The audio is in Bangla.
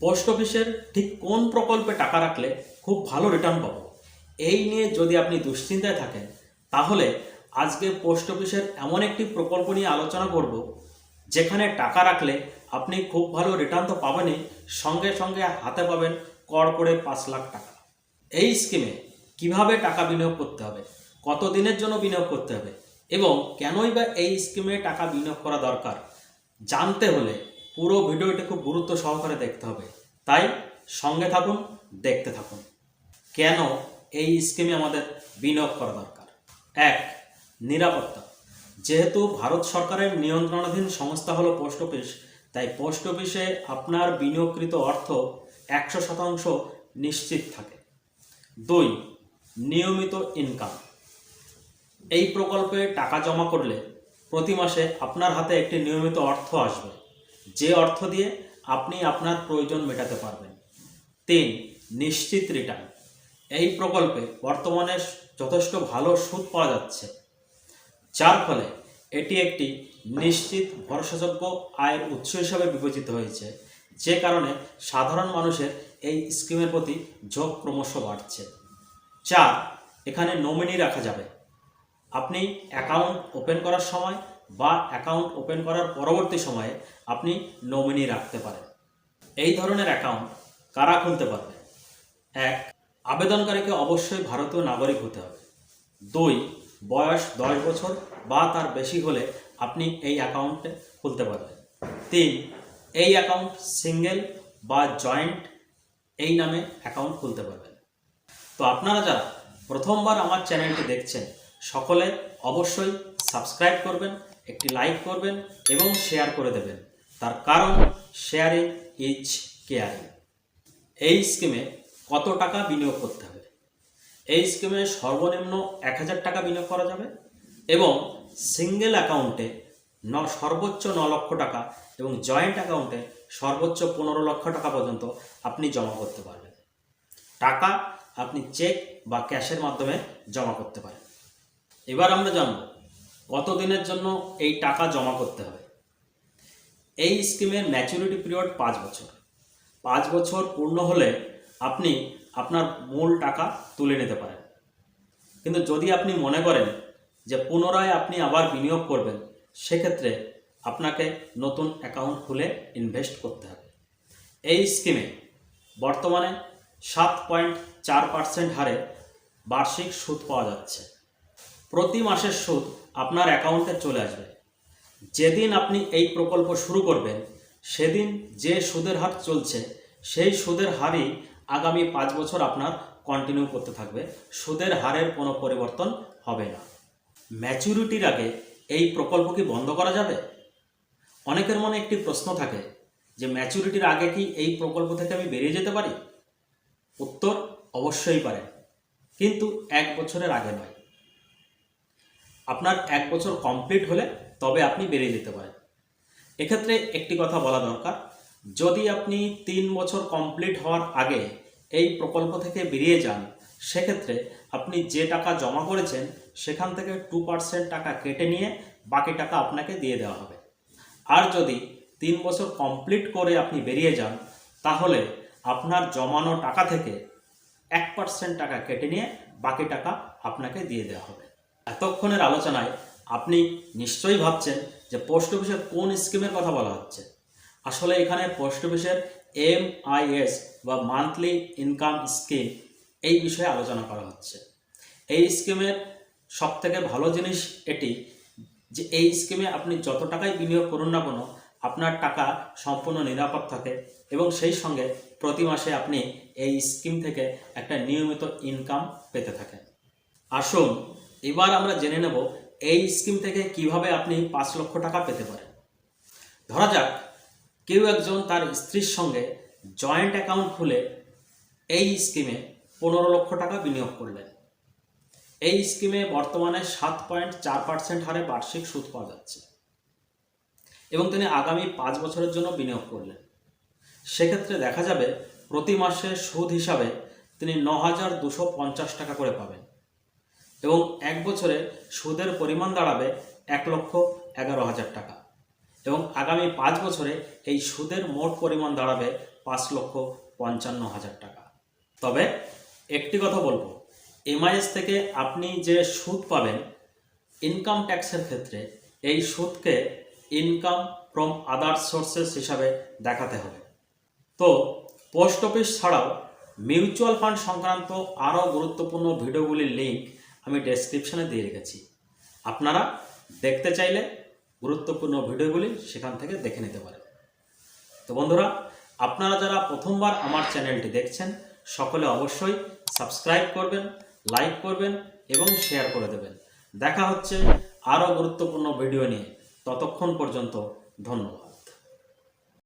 পোস্ট অফিসের ঠিক কোন প্রকল্পে টাকা রাখলে খুব ভালো রিটার্ন পাবো? এই নিয়ে যদি আপনি দুশ্চিন্তায় থাকেন, তাহলে আজকে পোস্ট অফিসের এমন একটি প্রকল্প নিয়ে আলোচনা করব, যেখানে টাকা রাখলে আপনি খুব ভালো রিটার্ন তো পাবেনই, সঙ্গে সঙ্গে হাতে পাবেন কর করে পাঁচ লাখ টাকা। এই স্কিমে কীভাবে টাকা বিনিয়োগ করতে হবে কত দিনের জন্য বিনিয়োগ করতে হবে এবং কেনই বা এই স্কিমে টাকা বিনিয়োগ করা দরকার, জানতে হলে পুরো ভিডিওটি খুব গুরুত্ব সহকারে দেখতে হবে। তাই সঙ্গে থাকুন, দেখতে থাকুন। কেন এই স্কিমে আমাদের বিনিয়োগ করা দরকার? এক, নিরাপত্তা। যেহেতু ভারত সরকারের নিয়ন্ত্রণাধীন সংস্থা হলো পোস্ট অফিস, তাই পোস্ট অফিসে আপনার বিনিয়োগকৃত অর্থ একশো শতাংশ নিশ্চিত থাকে। দুই, নিয়মিত ইনকাম এই প্রকল্পে টাকা জমা করলে প্রতি মাসে আপনার হাতে একটি নিয়মিত অর্থ আসবে। যে অর্থ দিয়ে আপনি আপনার প্রয়োজন মেটাতে পারবেন। তিন, নিশ্চিত রিটার্ন এই প্রকল্পে বর্তমানে যথেষ্ট ভালো সুদ পাওয়া যাচ্ছে। যার ফলে এটি একটি নিশ্চিত ভরসাযোগ্য আয়ের উৎস হিসাবে বিবেচিত হয়েছে, যে কারণে সাধারণ মানুষের এই স্কিমের প্রতি ঝোঁক ক্রমশ বাড়ছে। চার, এখানে নমিনি রাখা যাবে। আপনি অ্যাকাউন্ট ওপেন করার সময় বা অ্যাকাউন্ট ওপেন করার পরবর্তী সময়ে আপনি নমিনি রাখতে পারেন। এই ধরনের অ্যাকাউন্ট কারা খুলতে পারবে? এক, আবেদনকারীকে অবশ্যই ভারতীয় নাগরিক হতে হবে। দুই, বয়স দশ বছর বা তার বেশি হলে আপনি এই অ্যাকাউন্টে খুলতে পারবেন। তিন, এই অ্যাকাউন্ট সিঙ্গেল বা জয়েন্ট এই নামে অ্যাকাউন্ট খুলতে পারবেন। তো আপনারা যারা প্রথমবার আমার চ্যানেলটি দেখছেন, সকলে অবশ্যই সাবস্ক্রাইব করবেন একটি লাইক করবেন এবং শেয়ার করে দেবেন। তার কারণ শেয়ারিং ইজ কেয়ারিং। এই স্কিমে কত টাকা বিনিয়োগ করতে হবে? এই স্কিমে সর্বনিম্ন এক হাজার টাকা বিনিয়োগ করা যাবে এবং সিঙ্গেল অ্যাকাউন্টে ন, সর্বোচ্চ ন লক্ষ টাকা এবং জয়েন্ট অ্যাকাউন্টে সর্বোচ্চ পনেরো লক্ষ টাকা পর্যন্ত আপনি জমা করতে পারবেন। টাকা আপনি চেক বা ক্যাশের মাধ্যমে জমা করতে পারেন। এবার আমরা জানব কত দিনের জন্য এই টাকা জমা করতে হবে? এই স্কিমের ম্যাচুরিটি পিরিয়ড পাঁচ বছর। পাঁচ বছর পূর্ণ হলে আপনি আপনার মূল টাকা তুলে নিতে পারেন। কিন্তু যদি আপনি মনে করেন যে পুনরায় আপনি আবার বিনিয়োগ করবেন, সেক্ষেত্রে আপনাকে নতুন অ্যাকাউন্ট খুলে ইনভেস্ট করতে হবে। এই স্কিমে বর্তমানে সাত পয়েন্ট চার পার্সেন্ট হারে বার্ষিক সুদ পাওয়া যাচ্ছে। প্রতি মাসের সুদ আপনার অ্যাকাউন্টে চলে আসবে। যেদিন আপনি এই প্রকল্প শুরু করবেন, সেদিন যে সুদের হার চলছে, সেই সুদের হারই আগামী পাঁচ বছর আপনার কন্টিনিউ করতে থাকবে। সুদের হারের কোনো পরিবর্তন হবে না। ম্যাচুরিটির আগে এই প্রকল্প কি বন্ধ করা যাবে? অনেকের মনে একটি প্রশ্ন থাকে যে ম্যাচুরিটির আগে কি এই প্রকল্প থেকে আমি বেরিয়ে যেতে পারি? উত্তর অবশ্যই পারে কিন্তু এক বছরের আগে নয়। আপনার এক বছর কমপ্লিট হলে তবে আপনি বেরিয়ে যেতে পারেন। এক্ষেত্রে একটি কথা বলা দরকার, যদি আপনি তিন বছর কমপ্লিট হওয়ার আগে এই প্রকল্প থেকে বেরিয়ে যান, সেক্ষেত্রে আপনি যে টাকা জমা করেছেন, সেখান থেকে টু পার্সেন্ট টাকা কেটে নিয়ে বাকি টাকা আপনাকে দিয়ে দেওয়া হবে। আর যদি তিন বছর কমপ্লিট করে আপনি বেরিয়ে যান, তাহলে আপনার জমানো টাকা থেকে এক পার্সেন্ট টাকা কেটে নিয়ে বাকি টাকা আপনাকে দিয়ে দেওয়া হবে। এতক্ষণের আলোচনায় আপনি নিশ্চয়ই ভাবছেন যে পোস্ট অফিসের কোন স্কিমের কথা বলা হচ্ছে। আসলে এখানে পোস্ট অফিসের এম বা মান্থলি ইনকাম স্কিম এই বিষয়ে আলোচনা করা হচ্ছে। এই স্কিমের সব থেকে ভালো জিনিস এটি যে এই স্কিমে আপনি যত টাকাই বিনিয়োগ করুন না কেন, আপনার টাকা সম্পূর্ণ নিরাপদ থাকে এবং সেই সঙ্গে প্রতি মাসে আপনি এই স্কিম থেকে একটা নিয়মিত ইনকাম পেতে থাকেন। আসুন এবার আমরা জেনে নেব এই স্কিম থেকে কীভাবে আপনি পাঁচ লক্ষ টাকা পেতে পারেন। ধরা যাক, কেউ একজন তার স্ত্রীর সঙ্গে জয়েন্ট অ্যাকাউন্ট খুলে এই স্কিমে পনেরো লক্ষ টাকা বিনিয়োগ করলেন। এই স্কিমে বর্তমানে সাত পয়েন্ট চার পার্সেন্ট হারে বার্ষিক সুদ পাওয়া যাচ্ছে এবং তিনি আগামী পাঁচ বছরের জন্য বিনিয়োগ করলেন। সেক্ষেত্রে দেখা যাবে প্রতি মাসে সুদ হিসাবে তিনি ন হাজার দুশো পঞ্চাশ টাকা করে পাবেন। এবং এক বছরে সুদের পরিমাণ দাঁড়াবে এক লক্ষ এগারো হাজার টাকা। এবং আগামী পাঁচ বছরে এই সুদের মোট পরিমাণ দাঁড়াবে পাঁচ লক্ষ পঞ্চান্ন হাজার টাকা। তবে একটি কথা বলব এমআইএস থেকে আপনি যে সুদ পাবেন ইনকাম ট্যাক্সের ক্ষেত্রে এই সুদকে ইনকাম ফ্রম আদার সোর্সেস হিসাবে দেখাতে হবে। তো পোস্ট অফিস ছাড়াও মিউচুয়াল ফান্ড সংক্রান্ত আরও গুরুত্বপূর্ণ ভিডিওগুলির লিঙ্ক আমি ডেসক্রিপশনে দিয়ে রেখেছি। আপনারা দেখতে চাইলে গুরুত্বপূর্ণ ভিডিওগুলি সেখান থেকে দেখে নিতে পারেন। তো বন্ধুরা, আপনারা যারা প্রথমবার আমার চ্যানেলটি দেখছেন, সকলে অবশ্যই সাবস্ক্রাইব করবেন লাইক করবেন এবং শেয়ার করে দেবেন। দেখা হচ্ছে আরও গুরুত্বপূর্ণ ভিডিও নিয়ে। ততক্ষণ পর্যন্ত ধন্যবাদ।